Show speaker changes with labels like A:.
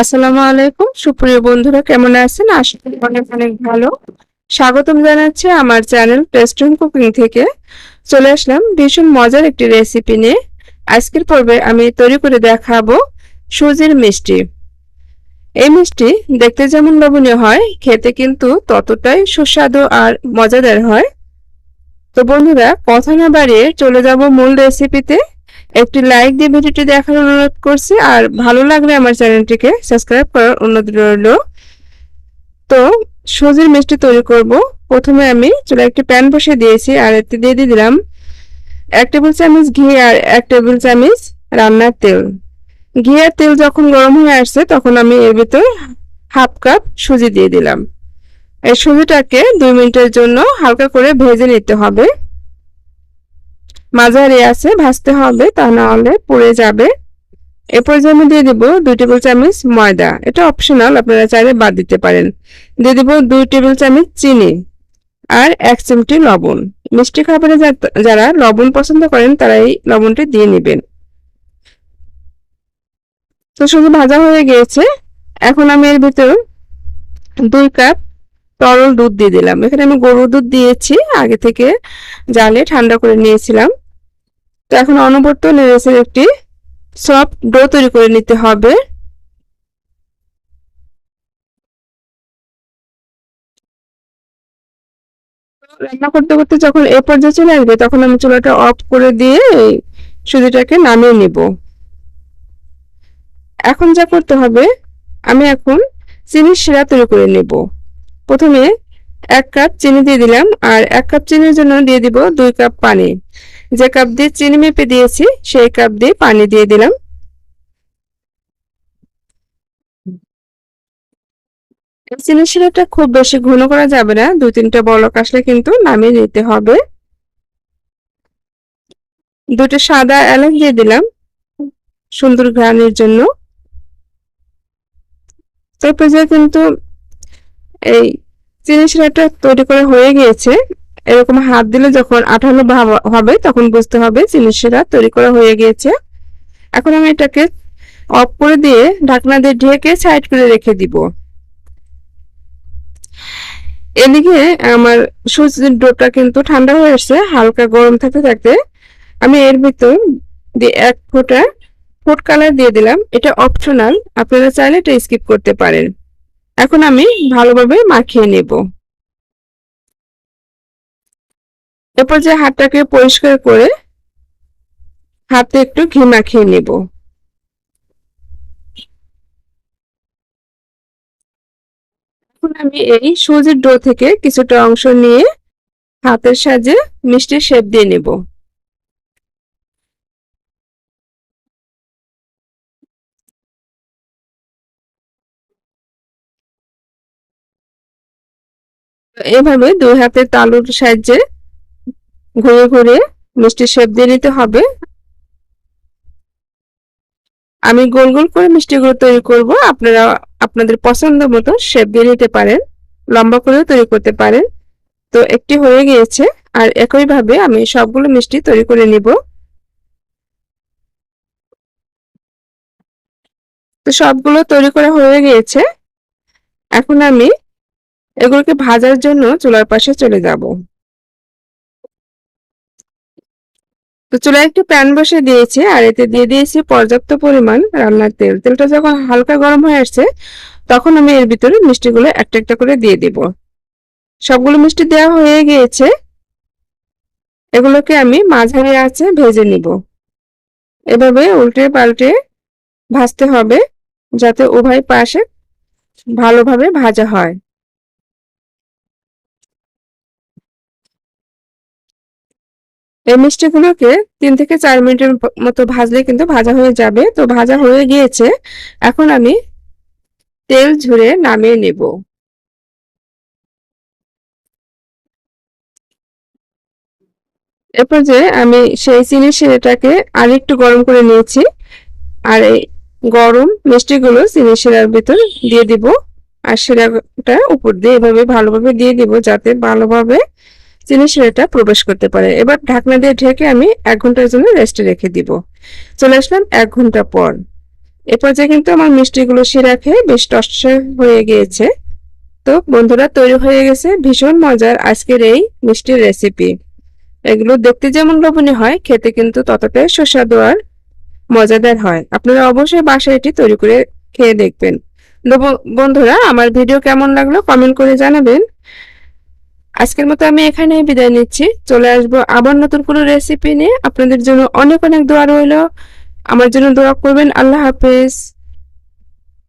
A: আসসালামু আলাইকুম। সুপ্রিয় বন্ধুরা, কেমন আছেন? আশা করি অনেক অনেক ভালো। স্বাগতম জানাচ্ছি আমার চ্যানেল টেস্ট কুকিং থেকে। চলে আসলাম ভীষণ মজার একটি রেসিপি নিয়ে। আজকের পর্বে আমি তৈরি করে দেখাবো সুজির মিষ্টি। এই মিষ্টি দেখতে যেমন লবণীয় হয়, খেতে কিন্তু ততটাই সুস্বাদু আর মজাদার হয়। তো বন্ধুরা, কথা না বাড়িয়ে চলে যাব মূল রেসিপিতে একটি লাইক দিয়ে ভিডিওটি দেখার অনুরোধ করছি, আর ভালো লাগলে আমার চ্যানেলটিকে সাবস্ক্রাইব করার অনুরোধ রইল। তো সুজির মিষ্টি তৈরি করব। প্রথমে আমি চুলা একটি প্যান বসিয়ে দিয়েছি, আর এতে দিয়ে দিয়ে দিলাম এক টেবিল চামচ ঘি আর এক টেবিল চামচ রান্নার তেল। ঘি আর তেল যখন গরম হয়ে আসছে, তখন আমি এর ভিতর হাফ কাপ সুজি দিয়ে দিলাম। এই সুজিটাকে দুই মিনিটের জন্য হালকা করে ভেজে নিতে হবে। মাঝারি আছে, ভাজতে হবে, তা না হলে পুড়ে যাবে। এরপর যে আমি দিয়ে দিব দুই টেবিল চামচ ময়দা। এটা অপশনাল আপনারা চাইলে বাদ দিতে পারেন। দিয়ে দিব দুই টেবিল চামচ চিনি আর এক চিমটি লবণ। মিষ্টি খাবারে যারা লবণ পছন্দ করেন, তারা এই লবণটি দিয়ে নেবেন। তো শুধু ভাজা হয়ে গিয়েছে। এখন আমি এর ভিতর দুই কাপ তরল দুধ দিয়ে দিলাম। এখানে আমি গরুর দুধ দিয়েছি, আগে থেকে জালে ঠান্ডা করে নিয়েছিলাম। তো এখন অনবর্ত নেড়েছের একটি সফট ডো তৈরি করে নিতে হবে। রান্না করতে করতে যখন এ পর্যায়ে চলে আসবে, তখন আমি চুলাটা অফ করে দিয়ে সুজিটাকে নামিয়ে নিব। এখন যা করতে হবে, আমি এখন চিনির শিরা তৈরি করে নেব। প্রথমে এক কাপ চিনি দিয়ে দিলাম, আর এক কাপ চিনির জন্য দিয়ে দিব দুই কাপ পানি। যে কাপ দিয়ে চিনি মেপে দিয়েছি, সেই কাপ দিয়ে পানি দিয়ে দিলাম। চিনি শিরাটা খুব বেশি ঘন করা যাবে না, দুই তিনটা বলক আসলে কিন্তু নামিয়ে নিতে হবে। দুটো সাদা এলাচ দিয়ে দিলাম, সুন্দর ঘ্রাণের জন্য। তারপরে কিন্তু এই চিনি শিরাটা তৈরি করে হয়ে গিয়েছে। এরকম হাত দিলে যখন আঠালো ভাব হবে, তখন বুঝতে হবে চিনি শিরা তৈরি করা হয়ে গিয়েছে। এখন আমি এটাকে অফ করে দিয়ে ঢাকনা দিয়ে ঢেকে সাইড করে রেখে দিব। এদিকে আমার সুজির ডোটা কিন্তু ঠান্ডা হয়ে আসছে, হালকা গরম থাকতে থাকতে। আমি এর ভিতর এক ফোঁটা ফুড কালার দিয়ে দিলাম। এটা অপশনাল, আপনারা চাইলে এটা স্কিপ করতে পারেন। এখন আমি ভালোভাবে মাখিয়ে নেব। এরপর যে হাতটাকে পরিষ্কার করে হাতে একটু ঘি মাখিয়ে নেব। এখন আমি এই সুজির ডো থেকে কিছুটা অংশ নিয়ে হাতের সাহায্যে মিষ্টির শেপ দিয়ে নেব। এভাবে দুই হাতের তালুর সাহায্যে ঘুরে ঘুরে মিষ্টি শেপ দিয়ে নিতে হবে। আমি গোল গোল করে মিষ্টিগুলো তৈরি করব। আপনারা আপনাদের পছন্দ মতো শেপ দিয়ে নিতে পারেন, লম্বা করেও তৈরি করতে পারেন। তো একটি হয়ে গিয়েছে, আর একইভাবে আমি সবগুলো মিষ্টি তৈরি করে নিব। তো সবগুলো তৈরি করা হয়ে গিয়েছে। এখন আমি এগুলোকে ভাজার জন্য চুলার পাশে চলে যাব। তো চুলায় একটু প্যান বসে দিয়েছি আর এতে দিয়ে দিয়েছি পর্যাপ্ত পরিমাণ রান্নার তেল। তেলটা যখন হালকা গরম হয়ে আসছে, তখন আমি এর ভিতরে মিষ্টিগুলো একটা একটা করে দিয়ে দিব। সবগুলো মিষ্টি দেওয়া হয়ে গিয়েছে। এগুলোকে আমি মাঝারি আছে ভেজে নিব। এভাবে উল্টে পাল্টে ভাজতে হবে যাতে উভয় পাশে ভালোভাবে ভাজা হয়। এই মিষ্টিগুলোকে তিন থেকে চার মিনিটের মতো ভাজলে কিন্তু ভাজা হয়ে যাবে। তো ভাজা হয়ে গিয়েছে, এখন আমি তেল ঝুড়ে নামিয়ে নেব। এরপর যে আমি সেই চিনি শিরাটাকে আর একটু গরম করে নিয়েছি, আর এই গরম মিষ্টিগুলো চিনি শিরার ভিতর দিয়ে দিব, আর শিরাটা উপর দিয়ে এভাবে ভালোভাবে দিয়ে দিব যাতে ভালোভাবে চিনি শিরাটা প্রবেশ করতে পারে। এবার ঢাকনা দিয়ে ঢেকে আমি এক ঘণ্টার জন্য রেস্টে রেখে দিব। চলে আসলাম এক ঘণ্টা পর। এ পর্যায়ে কিন্তু আমার মিষ্টিগুলো শিরা খেয়ে বেশ টসটসে হয়ে গিয়েছে। তো বন্ধুরা, তৈরি হয়ে গেছে ভীষণ মজার আজকের এই মিষ্টির রেসিপি এগুলো দেখতে যেমন লোভনীয় হয়, খেতে কিন্তু ততটাই সুস্বাদু আর মজাদার হয়। আপনারা অবশ্যই বাসায় এটি তৈরি করে খেয়ে দেখবেন। বন্ধুরা, আমার ভিডিও কেমন লাগল কমেন্ট করে জানাবেন। আজকের মতো আমি এখানেই বিদায় নিচ্ছি। চলে আসব আবার নতুন কোনো রেসিপি নিয়ে। আপনাদের জন্য অনেক অনেক দোয়া রইল। আমার জন্য দোয়া করবেন। আল্লাহ হাফেজ।